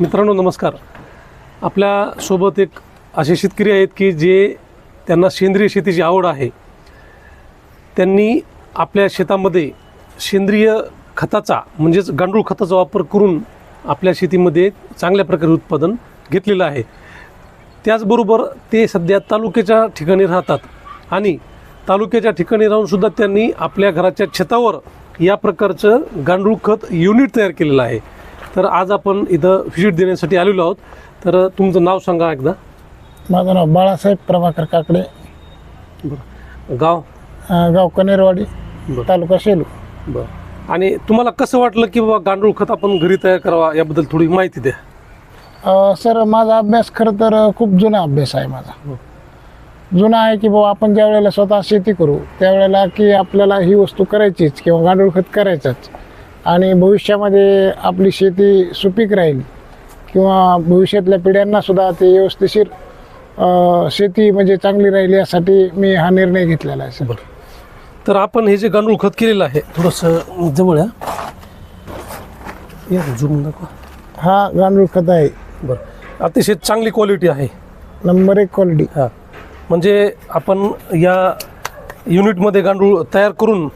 मित्रांनो नमस्कार. आपल्यासोबत एक असे शेतकरी आहेत की जे त्यांना सेंद्रिय शेतीची आवड आहे. त्यांनी आपल्या शेतामध्ये सेंद्रिय खताचा म्हणजेच गांडूळ खताचा वापर करून आपल्या शेतीमध्ये चांगल्या प्रकारे उत्पादन घेतलेलं आहे. त्याचबरोबर ते सध्या तालुक्याच्या ठिकाणी राहतात आणि तालुक्याच्या ठिकाणी राहूनसुद्धा त्यांनी आपल्या घराच्या छतावर या प्रकारचं गांडूळ खत युनिट तयार केलेलं आहे. तर आज आपण इथं व्हिजिट देण्यासाठी आलेलो आहोत. तर तुमचं नाव सांगा एकदा. माझं नाव बाळासाहेब प्रभाकर काकडे. गाव? अं, गाव कनेरवाडी बरं. तालुका सेलू बरं. आणि तुम्हाला कसं वाटलं की बाबा गांडूळ खत आपण घरी तयार करावा याबद्दल थोडी माहिती द्या. अं, सर माझा अभ्यास खरं तर खूप जुना अभ्यास आहे माझा. हो. जुना आहे की बाबा आपण ज्या वेळेला स्वतः शेती करू त्यावेळेला की आपल्याला ही वस्तू करायचीच किंवा गांडूळ खत करायचंच. आणि भविष्यामध्ये आपली शेती सुपीक राहील किंवा भविष्यातल्या पिढ्यांना सुद्धा ते व्यवस्थिशीर शेती म्हणजे चांगली राहील यासाठी मी हा निर्णय घेतलेला आहे सर. तर आपण हे जे गांडूळ खत केलेलं आहे थोडंसं जवळ या. या झूम दाखवा. हा गांडूळ खत आहे. बरं. अतिशय चांगली क्वालिटी आहे. नंबर एक क्वालिटी हां. म्हणजे आपण या युनिटमध्ये गांडूळ तयार करून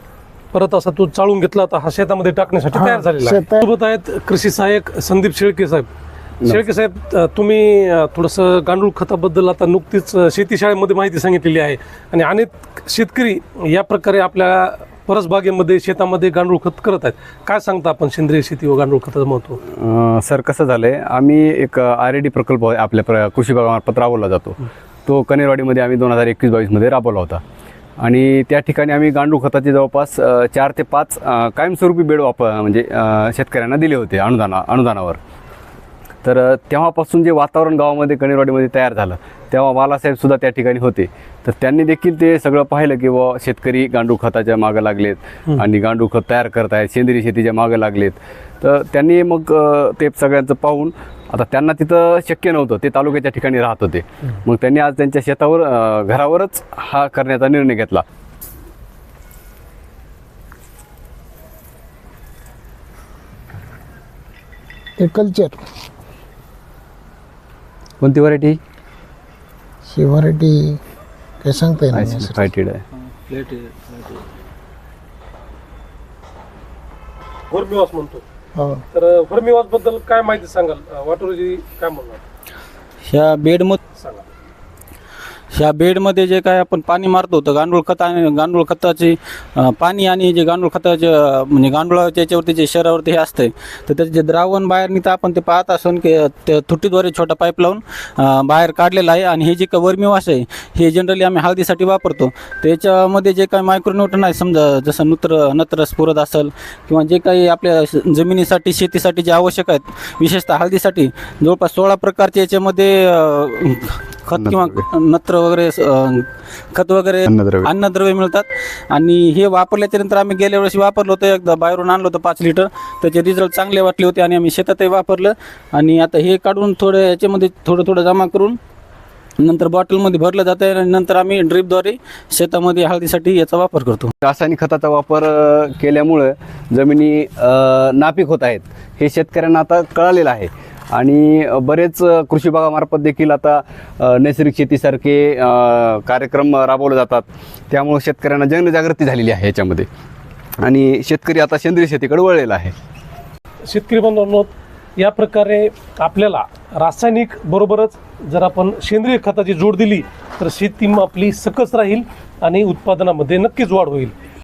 परत असा तो चाळून घेतला तर हा शेतामध्ये टाकण्यासाठी तयार झालेला आहे. शेतात- सोबत आहेत कृषी सहाय्यक संदीप शेळके साहेब. शेळके साहेब अ, तुम्ही अ, थोडंसं गांडूळ खताबद्दल आता नुकतीच अ, शेती शाळेमध्ये माहिती सांगितलेली आहे. आणि अनेक शेतकरी या प्रकारे आपल्या परसबागेमध्ये शेतामध्ये गांडूळ खत करत आहेत. काय सांगता आपण सेंद्रिय शेती व गांडूळ खताचं महत्त्व? अ, सर कसं झालंय आम्ही एक आर डी प्रकल्प आपल्या प्र कृषी विभागामार्फत राबवला जातो. तो कनेरवाडीमध्ये आम्ही दोन हजार एकवीस बावीसमध्ये राबवला होता. आणि त्या ठिकाणी आम्ही गांडूळ खताचे जवळपास चार ते पाच कायमस्वरूपी बेड वाप म्हणजे शेतकऱ्यांना दिले होते अनुदाना अनुदानावर. तर तेव्हापासून जे वातावरण गावामध्ये कणेरवाडीमध्ये तयार झालं तेव्हा बालासाहेबसुद्धा त्या ठिकाणी होते. तर त्यांनी देखील ते सगळं पाहिलं की बुवा शेतकरी गांडूळ खताच्या मागं लागलेत आणि गांडूळ खत तयार करत आहेत सेंद्रिय शेतीच्या मागं लागलेत. तर त्यांनी मग ते सगळ्यांचं पाहून आता त्यांना तिथं शक्य नव्हतं. ते तालुक्याच्या ठिकाणी राहत होते. मग त्यांनी आज त्यांच्या शेतावर घरावरच हा करण्याचा निर्णय घेतला. हे कल्चर. कोणती व्हरायटी ही व्हरायटी काय सांगता. फायटेड आहे. व्हर्मिवास म्हणतो. तर व्हर्मिवासबद्दल काय माहिती सांगाल? वाटोरजी काय म्हणणार? ह्या बेडमध्ये सांगा. ह्या बेडमध्ये जे काय आपण पाणी मारतो तर गांडूळ खत आणि गांडूळ खताचे पाणी आणि जे गांडूळ खताचे म्हणजे गांडूळाच्या याच्यावरती जे शरीरावरती हे असतंय तर त्याचे जे द्रावण बाहेर निघतं आपण ते पाहत असून की त्या तुटीद्वारे छोटा पाईप लावून बाहेर काढलेला आहे आणि हे जे काय वर्मीवास आहे हे जनरली आम्ही हळदीसाठी वापरतो. त्याच्यामध्ये जे काय मायक्रोन्यूटन आहे समजा जसं नूत्र नत्र स्फुरत असेल किंवा जे काही आपल्या जमिनीसाठी शेतीसाठी जे आवश्यक आहेत विशेषतः हळदीसाठी जवळपास सोळा प्रकारचे याच्यामध्ये खत किंवा नत्र वगैरे अं, खत वगैरे अन्नद्रव्य. अन्नद्रव्य मिळतात. आणि हे वापरल्याच्या नंतर आम्ही गेल्या वर्षी वापरलं होतं एकदा बाहेरून आणलं होतं पाच लिटर. त्याचे रिझल्ट चांगले वाटले होते आणि आम्ही शेतातही वापरलं. आणि आता हे काढून थोडं याच्यामध्ये थोडं थोडं जमा करून नंतर बॉटलमध्ये भरलं जातं आणि नंतर आम्ही ड्रीपद्वारे शेतामध्ये हळदीसाठी याचा वापर करतो. रासायनिक खताचा वापर अ, केल्यामुळं जमिनी अ, नापीक होत आहेत. हे शेतकऱ्यांना आता कळालेलं आहे. आणि बरेच कृषी विभागामार्फत देखील आता नैसर्गिक शेतीसारखे कार्यक्रम राबवले जातात. त्यामुळे शेतकऱ्यांना जनजागृती झालेली आहे याच्यामध्ये. आणि शेतकरी आता सेंद्रिय शेतीकडे वळलेला आहे. शेतकरी बांधवांनो या प्रकारे आपल्याला रासायनिक बरोबरच जर आपण सेंद्रिय खताची जोड दिली तर शेती आपली सकस राहील आणि उत्पादनामध्ये नक्कीच वाढ होईल.